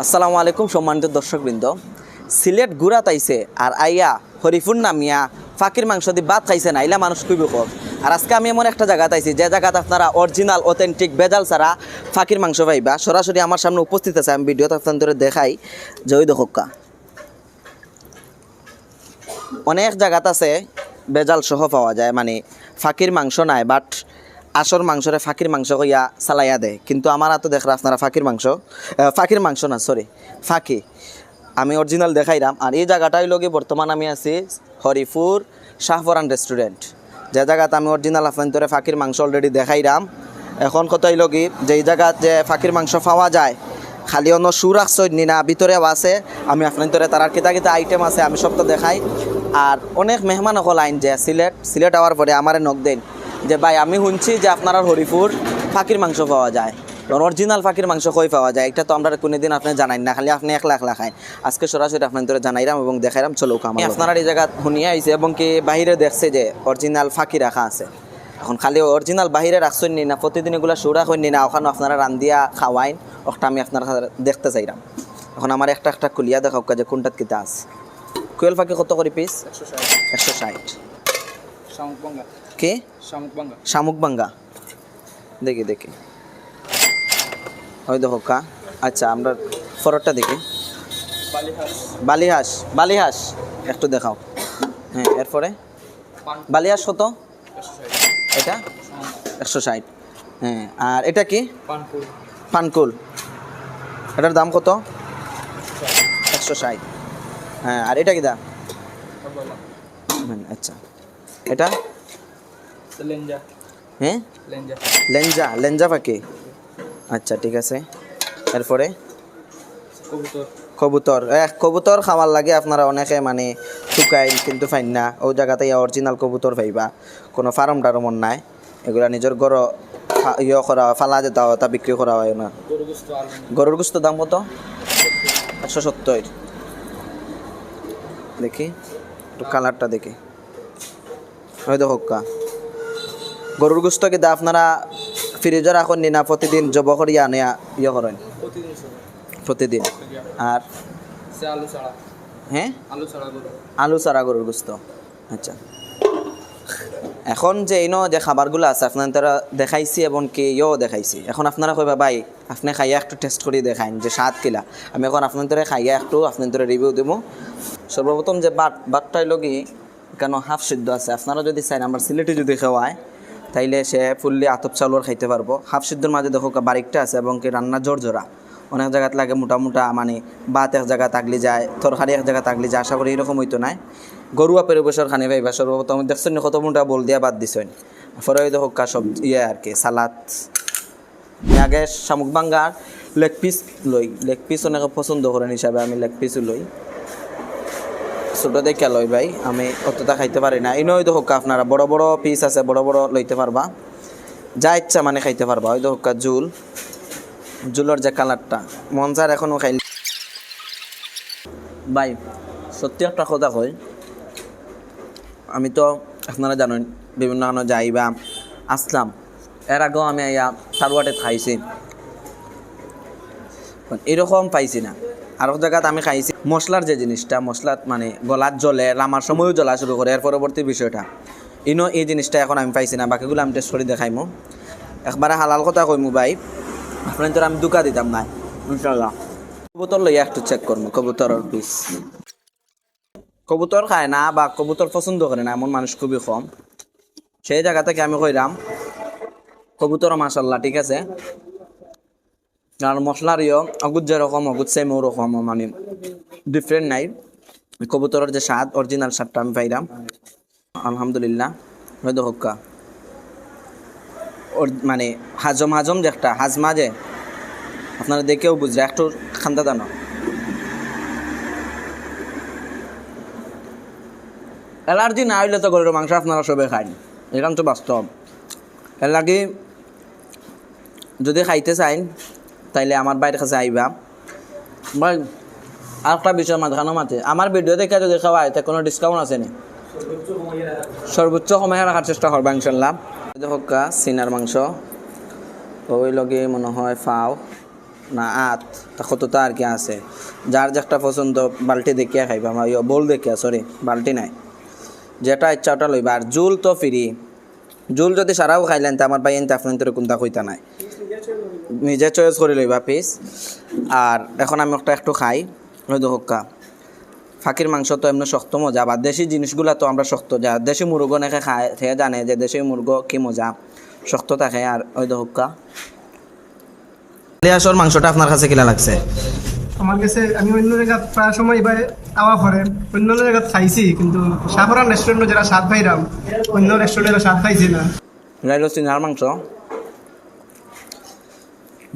আসসালামু আলাইকুম সম্মানিত দর্শকবৃন্দ। সিলেট গুড়া তাইছে আর আইয়া হরিফুর নামিয়া ফাঁকির মাংস দিয়ে ভাত খাইছে না, আইলা মানুষ খুবই কম। আর আজকে আমি এমন একটা জায়গা তাইছি, যে জায়গাতে আপনারা অরিজিনাল অথেন্টিক বেজাল ছাড়া ফাঁকির মাংস পাইবা। সরাসরি আমার সামনে উপস্থিত আছে, আমি ভিডিওতে আপনাদের দেখাই, যে ওই দোকা অনেক জায়গাত আছে বেজাল সহ পাওয়া যায় মানে ফাঁকির মাংস নাই বাট আসর মাংসরে ফাকির মাংস কইয়া চালাইয়া দেয়। কিন্তু আমার হাতে দেখরা আপনারা ফাকির মাংস ফাকির মাংস না সরি ফাঁকি। আমি অরিজিনাল দেখাইলাম আর এই জায়গাটাই লগে বর্তমান আমি আছি হরিপুর শাহপরান রেস্টুরেন্ট যে জায়গাতে আমি অরিজিনাল আপনাদের ফাকির মাংস অলরেডি দেখাইলাম এখন কতই লগি যে এই জায়গাত যে ফাকির মাংস পাওয়া যায়, খালি অন্য সুর রাখছই না ভিতরেও আছে। আমি আপনাদের তার কিতা কিতা আইটেম আছে, আমি সব তো দেখাই। আর অনেক মেহমান হল আইন যে সিলেট সিলেট হওয়ার পরে আমারে নক দেন। যে ভাই আমি শুনছি যে আপনার হরিপুর ফাকির মাংস পাওয়া যায়। অরিজিনাল ফাকির মাংস কই পাওয়া যায়? এটা তো আমরা কোনোদিন আপনি জানাই না খালি আপনি এক লাখ লাখাই আজকে সরাসরি আপনাদের জানাইলাম এবং দেখাইলাম চলো কাম আপনারা এই জায়গা শুনিয়ে আইছে এবং কি বাহিরে দেখছে যে অরিজিনাল ফাঁকি রাখা আছে। এখন খালি অরিজিনাল বাহিরে রাখছেন নি না প্রতিদিন এগুলো শো রাখেন নি ওখানে আপনারা রান্দিয়া খাওয়াইন ওটা আমি আপনার দেখতে চাইলাম। এখন আমার একটা একটা খুলিয়া দেখাও যে কোনটাত কিতা আছে। কোয়েল ফাঁকি কত করে পিস একশো ষাট। একশো ষাট। কে? শামুক বাঙ্গা দেখি দেখি। ওই দেখো কা। আচ্ছা আমরা ফরটা দেখি। বালিহাস। বালিহাঁস একটু দেখাও। হ্যাঁ এরপরে? বালিহাঁস কত? এটা? একশো ষাট। হ্যাঁ আর এটা কি? পানকুল। এটার দাম কত? একশো ষাট। হ্যাঁ আর এটা কি দাম হুম, আচ্ছা। এটা? লেঞ্জা হ্যাঁ লেঞ্জা লেঞ্জা লেঞ্জা পাখি? আচ্ছা ঠিক আছে। এরপরে? কবুতর। কবুতর। কবুতর খাওয়ার লাগে আপনারা অনেকে মানে শুকাই কিন্তু ফাইন না। ও জায়গাতে অরিজিনাল কবুতর পাইবা। কোনো ফার্ম টার্মর নাই। এগুলা নিজের গর ইয়ে করা হয়, ফালা যেতে হয় তা বিক্রি করা হয় না। গরুর গুস্ত দাম কত? একশো সত্তর। দেখি একটু কালারটা দেখি। ওই দেখো কা। গরুর গুস্ত কিন্তু আপনারা ফ্রিজে রাখুন নি না প্রতিদিন জব করিয়া আনিয়া ইয়ে করেন প্রতিদিন আর? হ্যাঁ আলু ছাড়া সারা গরুর গুস্ত। আচ্ছা। এখন যে ইনো যে খাবারগুলো আছে আপনারা দেখাইছি এবং কি ইয়েও দেখাইছি। এখন আপনারা কইবা ভাই আপনি খাইয়া একটু টেস্ট করে দেখাইন যে স্বাদ কিলা। আমি এখন আপনার আপনাদের খাইয়া একটু আপনার আপনাদের রিভিউ দেবো সর্বপ্রথম যে বাট বাটটাই লগি কেন হাফ সিদ্ধ আছে। আপনারা যদি চাই আমার সিলেটে যদি খাওয়ায় তাইলে সে ফুললি আতপ চাউলের খাইতে পারব। হাফ সিদ্ধর মাঝে দেখো বারিকটা আছে এবং কি রান্না জোরজোরা। অনেক জায়গাত লাগে মোটা মোটা মানে বাত এক জায়গা তাগলি যায়, তরকারি এক জায়গা তাগলি যায়, আশা করি এরকম হইতো নাই। গরুয়া পরিবেশর খানি পাইবা সর্বপ্রথম দেখছেন কত মোটা বল দিয়া বাদ দিছেন। পরে ওই দেখো কা সব ইয়ে আর কি, সালাদ। আগে শামুক বাঙ্গার, লেগ পিস লই, লেগ পিস অনেকে পছন্দ করেন হিসাবে আমি লেগ পিসও লই। ছোটো দেখে লই ভাই, আমি অতটা খাইতে পারি না। ইনো ওই দেখো আপনারা বড় বড় পিস আছে, বড় বড় লইতে পারবা। যা ইচ্ছা মানে খাইতে পারবা, ওই দেখো জুল। জুলের যে কালারটা, মন চার এখনও খাইল ভাই, সত্যি একটা কথা কই, আমি তো আপনারা জানেন, বিভিন্ন ধরনের যাই বা আসলাম। এর আগেও আমি ইয়া সারওয়াটে খাইছি। এরকম পাইছি না। আরও জায়গাত আমি খাইছি। মশলার যে জিনিসটা, মশলাত মানে গলাত জ্বলে রামার সময়ও জ্বলা শুরু করে, এর পরবর্তী বিষয়টা। ইনো, এই জিনিসটা এখন আমি পাইছি না, বাকিগুলো আমি টেস্ট করে দেখাইমো। একবারে হালাল কথা কইমু ভাই। আপনার আমি দুকা দিতাম না ইনশাল্লাহ কবুতর লইয়া একটু চেক করব কবুতরের পিস কবুতর খায় না বা কবুতর পছন্দ করে না, এমন মানুষ খুবই কম। সেই জায়গা থেকে আমি কইরাম, কবুতর মাসাল্লাহ ঠিক আছে? আর ইয় অগুত যেরকম অগুত সেম ওরকম মানে ডিফারেন্ট নাই কবুতরের যে স্বাদ অরিজিনাল স্বাদটা আমি পাইলাম আলহামদুলিল্লাহ হয়তো হক্কা মানে হাজম হাজম যে একটা হাজমা যে আপনারা দেখেও বুঝলে একটু খান্দা দানো অ্যালার্জি না হইলে তো গরুর মাংস আপনারা সবে খান এখান তো বাস্তব এর লাগে যদি খাইতে চাইন তাইলে আমার বাইরের কাছে আইবা। ভাই আর একটা বিষয় মাঝখানো মাঝে আমার ভিডিও দেখে যদি খাওয়ায় তা কোনো ডিসকাউন্ট আছে নি? সর্বোচ্চ সময় রাখার চেষ্টা করবা, ইনশাল্লাহ। দেখো সিনার মাংস। ওই লগে মনে হয় ফাও না আত, তা কতটা আর কি আছে। যার যে একটা পছন্দ, বালতি দেখিয়া খাইবা। আমার বল দেখিয়া সরি বালতি নাই। যেটা ইচ্ছা ওটা লইবা। আর জুল তো ফিরি জুল যদি সারাও খাইলেন, তা আমার ভাই এনতে আপনার কোনটা কইতা নাই। নিজে চয়েস করে লইবা পিস আর এখন আমি একটা একটু খাই হয়তো হোক্কা। ফাঁকির মাংস তো এমনি শক্ত মজা বা দেশি জিনিসগুলা তো আমরা শক্ত যা দেশি মুরগো নাকি খায় সে জানে যে দেশি মুরগো কি মজা। শক্ত থাকে আর হয়তো হোক্কা। লিয়াসর মাংসটা আপনার কাছে কিলা লাগছে? আমার কাছে আমি অন্য জায়গা প্রায় সময় এবার আওয়া করে অন্য জায়গা খাইছি কিন্তু সাফরান রেস্টুরেন্টে যারা স্বাদ পাইরাম অন্য রেস্টুরেন্টে স্বাদ পাইছি না। রাইল চিনার মাংস।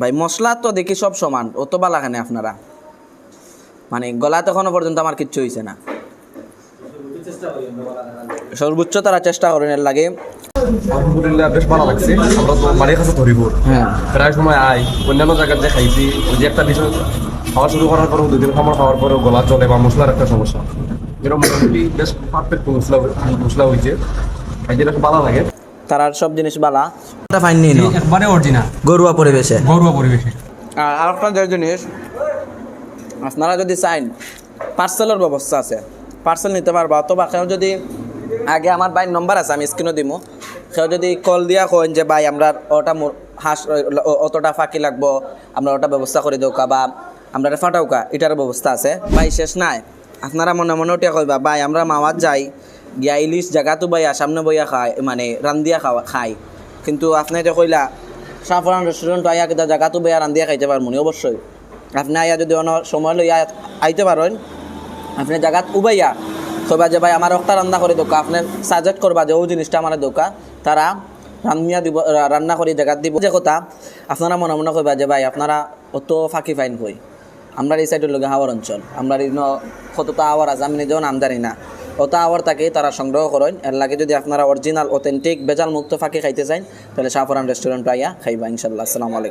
ভাই মশলা তো দেখি সব সমান অত বালা খানে আপনারা। মানে গলাতে এখনও পর্যন্ত আমার কিচ্ছু হয়েছে না। সর্বোচ্চ তারা চেষ্টা করেন এর লাগে। আলহামদুলিল্লাহ বেশ ভালো লাগছে। আমরা তো বাড়ির কাছে ধরিব। হ্যাঁ। প্রায় সময় আই অন্যান্য জায়গার যে খাইছি ওই যে একটা বিষয় খাওয়া শুরু করার পরেও দুদিন খাবার খাওয়ার পরেও গলা চলে বা মশলার একটা সমস্যা। মোটামুটি বেশ পারফেক্ট মশলা মশলা হয়েছে খাইতে বেশ ভালো লাগে। তারার সব জিনিস বালা। এটা ফাইন নিন একবারে অরিজিনাল গরুয়া পরিবেশে। ঘরোয়া পরিবেশে। আর যে জিনিস আপনারা যদি চাইন পার্সেলের ব্যবস্থা আছে। পার্সেল নিতে পারবা অথবা কেউ যদি আগে আমার ভাই নম্বর আছে আমি স্ক্রিনও দিব কেউ যদি কল দিয়া কইন যে ভাই আমরা ওটা হাঁস অতটা ফাঁকি লাগবো আমরা ওটা ব্যবস্থা করে দেওকা বা আমরা এটা ফাটাওকা। এটার ব্যবস্থা আছে। ভাই শেষ নাই। আপনারা মনে মনে ওটা কইবা ভাই আমরা মাওয়াত যাই গিয়া ইলিশ জায়গাতো বইয়া সামনে বইয়া খায় মানে রান্দিয়া খাওয়া খায়। কিন্তু আপনি যে কইলা সাফরান রেস্টুরেন্ট আইয়া কিতা জায়গাতো বইয়া রান্দিয়া খাইতে পারব নি? অবশ্যই আপনি আইয়া যদি অন্য সময় লইয়া আইতে পারেন আপনি জায়গাত উবাইয়া, কইবা যে ভাই আমার একটা রান্না করে দোকা, আপনি সাজেস্ট করবা যে ও জিনিসটা আমার দোকা তারা রান্না দিব রান্না করে জায়গাত দিব। যে কথা, আপনারা মনে মনে কইবা যে ভাই, আপনারা অত ফাঁকি ফাইন কই? আমরা এই সাইডের লোকে হাওয়ার অঞ্চল। আমরা কতটা আওয়ার আছে, আমি নিজেও নাম জানি না। অত আবার তাকে তারা সংগ্রহ করেন। এর লাগে যদি আপনারা অরিজিনাল অথেন্টিক বেজাল মুক্ত ফাঁকে খাইতে চান, তাহলে শাহপুরান রেস্টুরেন্ট আইয়া খাইবা ইনশাল্লাহ আসসালামু আলাইকুম।